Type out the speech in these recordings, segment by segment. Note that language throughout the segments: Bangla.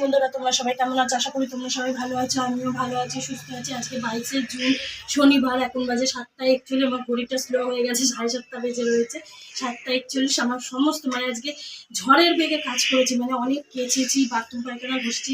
বন্ধুরা, তোমরা সবাই কেমন আছো? আশা করি তোমরা সবাই ভালো আছো, আমিও ভালো আছি, সুস্থ আছি। আজকে বাইশে জুন, শনিবার, এখন বাজে সাতটা একচল্লিশ, আমার ঘড়িটা স্লো হয়ে গেছে, সাড়ে সাতটা বেজে রয়েছে। সাতটা একচল্লিশ, আমার সমস্ত মানে আজকে ঝড়ের বেগে কাজ করেছি মানে অনেক কেচেছি, বাথরুম পায়খানা ঘষছি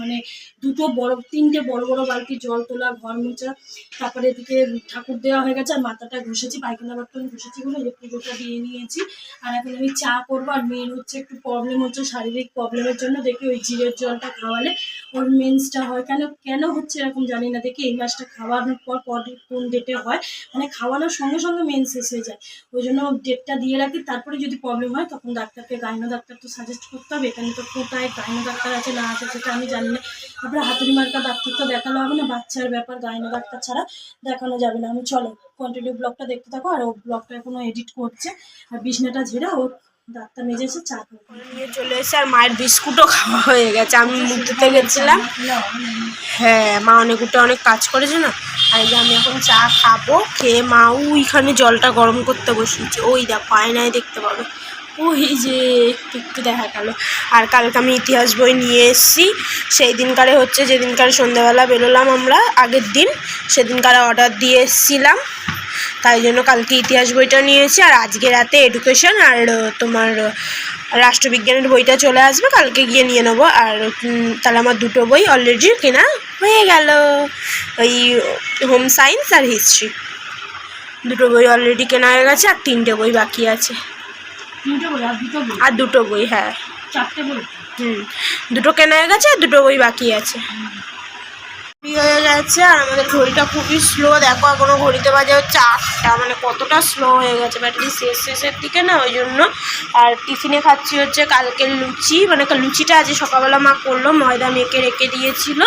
মানে দুটো বড়, তিনটে বড় বড় বালতি জল তোলা, ঘর মোচা তারপরে এদিকে ঠাকুর দেওয়া হয়ে গেছে, আর মাথাটা ঘষেছি, পায়খানা বাথরুম ঘষেছি বলে এই পুজোটা দিয়ে নিয়েছি। আর এখন আমি চা করব, আর মেন হচ্ছে একটু প্রবলেম হচ্ছে শারীরিক প্রবলেমের জন্য, দেখি ওই জিরের জলটা খাওয়ালে ওর মেন্সটা হয়। কেন কেন হচ্ছে এরকম জানি না, দেখি এই মাসটা খাওয়ানোর পর পর কোন ডেটে হয়। মানে খাওয়ানোর সঙ্গে সঙ্গে মেন্স এসে যায়। ওই জন্য ডেটটা দিয়ে রাখি, তারপরে যদি প্রবলেম হয়, তখন ডাক্তারকে, গাইনো ডাক্তার তো সাজেস্ট করতে হবে, এখানে তো কোথায় গাইনো ডাক্তার আছে, না আছে সেটা আমি জানি না তারপরে হাতুড়ি মার্কা ডাক্তার তো দেখানো হবে না? বাচ্চার ব্যাপার গায়না ডাক্তার ছাড়া দেখানো যাবে না। আমি চলো কন্টিনিউ ব্লগটা দেখতে থাকো। আর ও ব্লগটা এখনও এডিট করছে। আর বিছনাটা ঝেড়ে ও ডাক্তার মেজে এসে চা নিয়ে চলে এসে আর মায়ের বিস্কুটও খাওয়া হয়ে গেছে। আমি মুখ ধুতে গেছিলাম। হ্যাঁ মা অনেক উঠে অনেক কাজ করেছে না আর যে আমি এখন চা খাব খেয়ে মা ওইখানে জলটা গরম করতে বসিয়েছে। ওই দেখো আয়নায় দেখতে পাবে। ওই যে একটু একটু দেখা গেল। আর কালকে আমি ইতিহাস বই নিয়ে এসেছি। সেই দিনকারে হচ্ছে যেদিনকার সন্ধ্যাবেলা বেরোলাম আমরা আগের দিন সেদিনকারে অর্ডার দিয়ে এসেছিলাম। তাই জন্য কালকে ইতিহাস বইটা নিয়েছি আর আজকে রাতে এডুকেশন আর তোমার রাষ্ট্রবিজ্ঞানের বইটা চলে আসবে কালকে গিয়ে নিয়ে নেব। আর তাহলে আমার দুটো বই অলরেডি কেনা হয়ে গেল। ওই হোম সায়েন্স আর হিস্ট্রি দুটো বই অলরেডি কেনা হয়ে গেছে আর তিনটে বই বাকি আছে। আর দুটো বই? হ্যাঁ। হুম দুটো কেনা হয়ে গেছে আর দুটো বই বাকি আছে। হয়ে গেছে আর আমাদের ঘড়িটা খুবই স্লো দেখো, এখনও ঘড়িতে বাজে হচ্ছে আটটা মানে কতটা স্লো হয়ে গেছে ব্যাটারি শেষ, শেষের দিকে না, ওই জন্য। আর টিফিনে খাচ্ছি হচ্ছে কালকের লুচি মানে লুচিটা আজ সকালবেলা মা করল, ময়দা মেখে রেখে দিয়েছিল।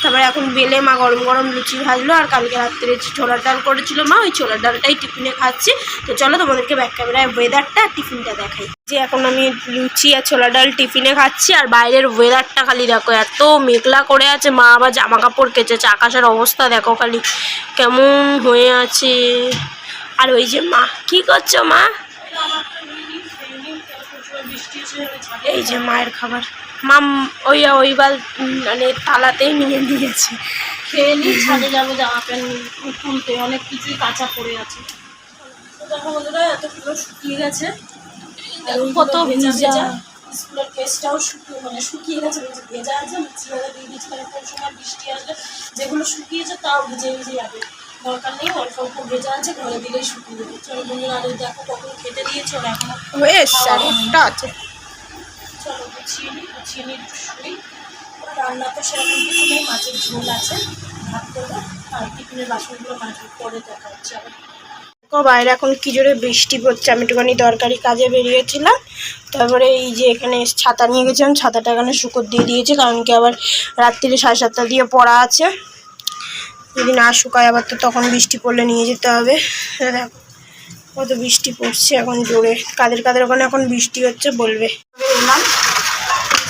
তারপরে এখন বেলে মা গরম গরম লুচি ভাজলো, আর কালকে রাত্রে ছোলার ডাল করেছিল মা, ওই ছোলার ডালটাই টিফিনে খাচ্ছি। তো চলো তোমাদেরকে ব্যাক ক্যামেরায় ওয়েদারটা আর টিফিনটা দেখাই। যে এখন আমি লুচি আর ছোলা ডাল টিফিনে খাচ্ছি, আর বাইরের ওয়েদারটা খালি দেখো, এত মেঘলা করে আছে, মা আবার জামা কাপড় কেচেছে, আকাশের অবস্থা দেখো খালি, কেমন হয়ে আছে। আর ওই যে মা, কি করছ মা? এই যে মায়ের খাবার, মাম ওই ওই বাল মানে তালাতেই নিয়ে দিয়েছে খেয়ে নিই ছাদে যাব, জামা প্যান্ট তুলতে অনেক কিছুই কাঁচা পড়ে আছে। দেখো বন্ধুরা, এতগুলো শুকিয়ে গেছে। কত ভেজা স্কুলের কেসটাও শুকিয়ে মানে শুকিয়ে গেছে ভেজা- আছে ছেড়ে দিয়ে দিয়েছি মানে কোন সময় বৃষ্টি আসবে। যেগুলো শুকিয়েছে তাও ভিজে ভিজে যাবে। দরকার নেই অল্প অল্প ভেজা আছে ঘরে দিলেই শুকিয়ে যাবে। চলো বন্ধুরা দেখো কখন খেতে দিয়েছে ওরা এখনও আছে। চলো গুছিয়ে নিই গুছিয়ে নিই একটু শুই রান্না তো সেরকম কিছু নেই মাছের ঝোল আছে। ভাত দেবো আর টিফিনের বাসনগুলো মাঝে পরে দেখা হচ্ছে আবার। দেখো বাইরে এখন কি জোরে বৃষ্টি পড়ছে, আমি একটুখানি দরকারি কাজে বেরিয়েছিলাম। তারপরে এই যে এখানে ছাতা নিয়ে গেছিলাম, ছাতাটা এখানে শুকর দিয়ে দিয়েছি, কারণ কি আবার রাত্রিরে সাড়ে সাতটা দিয়ে পড়া আছে। যদি না শুকায়, আবার তো তখন বৃষ্টি পড়লে নিয়ে যেতে হবে। দেখো, কত বৃষ্টি পড়ছে এখন জোরে। কাদের কাদের ওখানে এখন বৃষ্টি হচ্ছে বলবে। এলাম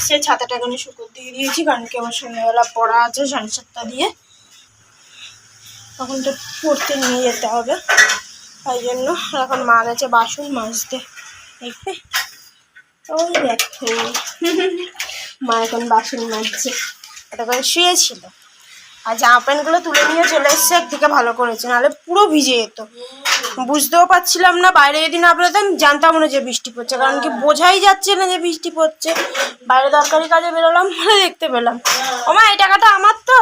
সে ছাতাটা এখানে শুকর দিয়ে দিয়েছি, কারণ কি আমার সন্ধ্যাবেলা পড়া আছে সাড়ে সাতটা দিয়ে। তখন তো পড়তে নিয়ে যেতে হবে। তাই জন্য এখন মা গেছে বাসন মাজতে দেখবে ওই দেখো। মা এখন বাসন মাজছে। এটা করে শুয়েছিল। আর জামা প্যান্টগুলো তুলে নিয়ে চলে এসছে একদিকে ভালো করেছে, নাহলে পুরো ভিজে যেত। বুঝতেও পারছিলাম না, বাইরে যদি না বেরোতাম, জানতাম না যে বৃষ্টি পড়ছে। কারণ কি বোঝাই যাচ্ছে না যে বৃষ্টি পড়ছে। বাইরে দরকারি কাজে বেরোলাম বলে দেখতে পেলাম। ও মা এই টাকাটা আমার তো!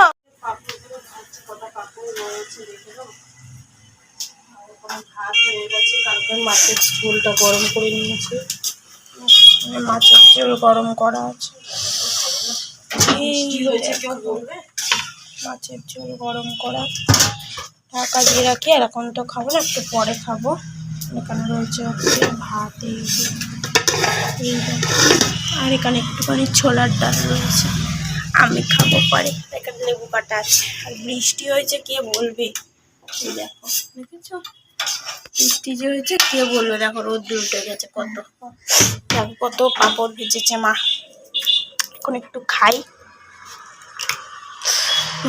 ভাত হয়ে গেছে কালকে মাছের ঝোলটা গরম করে নিয়েছি। মাছের ঝোল গরম করা আছে। মাছের ঝোল গরম করা। ঢাকা দিয়ে রাখি আর এখন তো খাব না একটু পরে খাব। এখানে রয়েছে হচ্ছে ভাত এই আর এখানে একটুখানি ছোলার ডাল রয়েছে। আমি খাব পরে। এখানে লেবু কাটা আছে। আর বৃষ্টি হয়েছে কে বলবে? দেখো দেখেছ? বৃষ্টি যে হয়েছে কে বলবে দেখো রোদ্দুর উঠে গেছে কত। দেখো কত পাপড় ভিজেছে মা। এখন একটু খাই।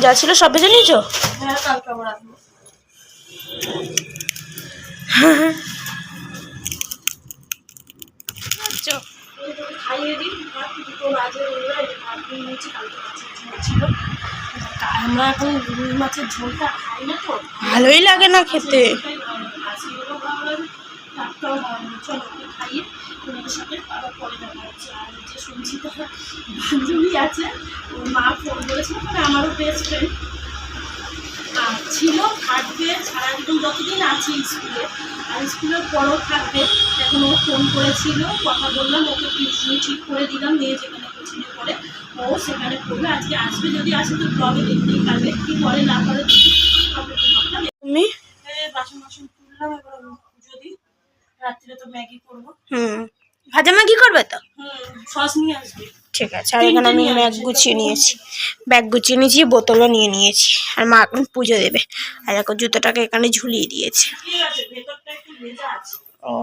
যা ছিল সব ভেজে নিয়েছো? হ্যাঁ কালকে আবার আসব আচ্ছা খাইয়ে দিই। ভাত দুটো বাজে রইল এই ভাত নিয়ে নিয়েছি কালকে মাছের ঝোল ছিল। আমরা এখন রুই মাছের ঝোলটা খাই না তো। ভালোই লাগে না খেতে। ভালো লাগে। টাটকাও ভালো চলো খাইয়ে তোমাদের সাথে আবার পরে দেখা হচ্ছে। আর যে শুনছি তো বান্ধবী আছে ওর মা ফোন করেছিল মানে আমারও বেস্ট ফ্রেন্ড ছিল থাকবে সারাদিন যতদিন আছি স্কুলে আর স্কুলের পরও থাকবে এখন ও ফোন করেছিল কথা বললাম ওকে টিউশনি ঠিক করে দিলাম মেয়ে যেখানে কোচিংয়ে পড়ে ও সেখানে পড়বে আজকে আসবে যদি আসে তো ব্লগে দেখতেই পারবে কি করে না করে তুমি? বাসন বাসন তুললাম এবার পুজো দিই রাত্রে তো ম্যাগি করব। হুম। ভাজা মা কি করবে তো? সস নিয়ে আসবে। ঠিক আছে আর এখানে আমি ব্যাগ গুছিয়ে নিয়েছি। ব্যাগ গুছিয়ে নিয়েছি বোতলও নিয়ে নিয়েছি। আর মা এখন পুজো দেবে। আর এখন জুতোটাকে এখানে ঝুলিয়ে দিয়েছে। ও।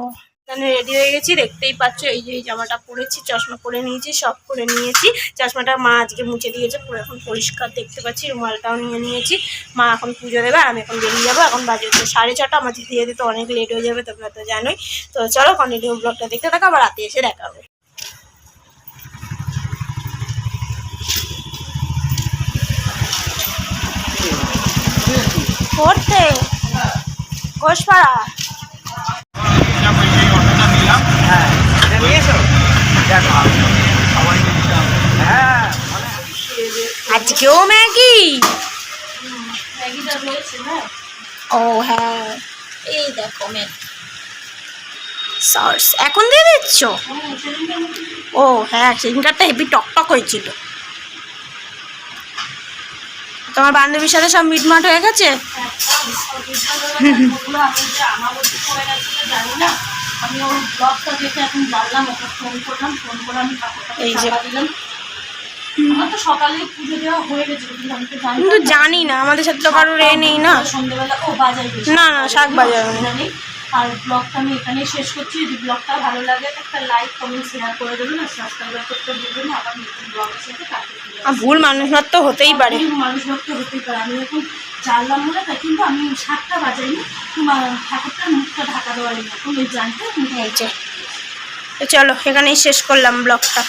এখানে রেডি হয়ে গেছি। দেখতেই পাচ্ছ, এই যে এই জামাটা পরেছি, চশমা পরে নিয়েছি, সব করে নিয়েছি। চশমাটা মা আজকে মুছে দিয়েছে, পুরো এখন পরিষ্কার দেখতে পাচ্ছি, রুমালটাও নিয়ে নিয়েছি। মা এখন পুজো দেবে আমি এখন বেরিয়ে যাব, এখন বাজে হচ্ছে সাড়ে ছটা, আমার যেতে যেতে তো অনেক লেট হয়ে যাবে, তোমরা তো জানোই। তো চলো কন্টিনিউ ব্লগটা দেখতে থাকো, আবার রাতে এসে দেখা হবে। পড়তে? ঘোষপাড়া? আজকেও ম্যাগি? হ্যাঁ ও হ্যাঁ। এই দেখো ম্যাগি। সস এখন দিয়ে দিচ্ছ? ও হ্যাঁ সেদিনকারটা হেভি টকটক হয়েছিল। তোমার বান্ধবীর সাথে সব মিটমাট হয়ে গেছে? ওগুলো আমি ওর ব্লগটা দেখে এখন জানলাম ওকে ফোন করলাম ফোন করে আমি ঠাকুরটাকে এই যে। চাপা দিলাম। আমার তো সকালে পুজো দেওয়া হয়ে গেছে কিন্তু আমি তো জানি কিন্তু জানি না আমাদের সাথে তো কারোর এ নেই না। সন্ধ্যেবেলা ও বাজার না, না, শাক বাজার না। আর ব্লগটা আমি এখানেই শেষ করছি। যদি ব্লগটা ভালো লাগে একটা লাইক কমেন্ট শেয়ার করে দেবেন আর সাবস্ক্রাইব করতে ভুলবেন না। আবার নতুন ব্লগের সাথে ভুল মানুষ মাত্র হতেই পারে। ভুল মানুষ ভক্ত হতেই পারে। আমি এখন জানলাম বলে তাই কিন্তু আমি সাতটা বাজাইনি। তোমার ঠাকুরটার মুখটা ঢাকা দেওয়ার এখন ওই জানতে? তো চলো এখানেই শেষ করলাম ব্লগটা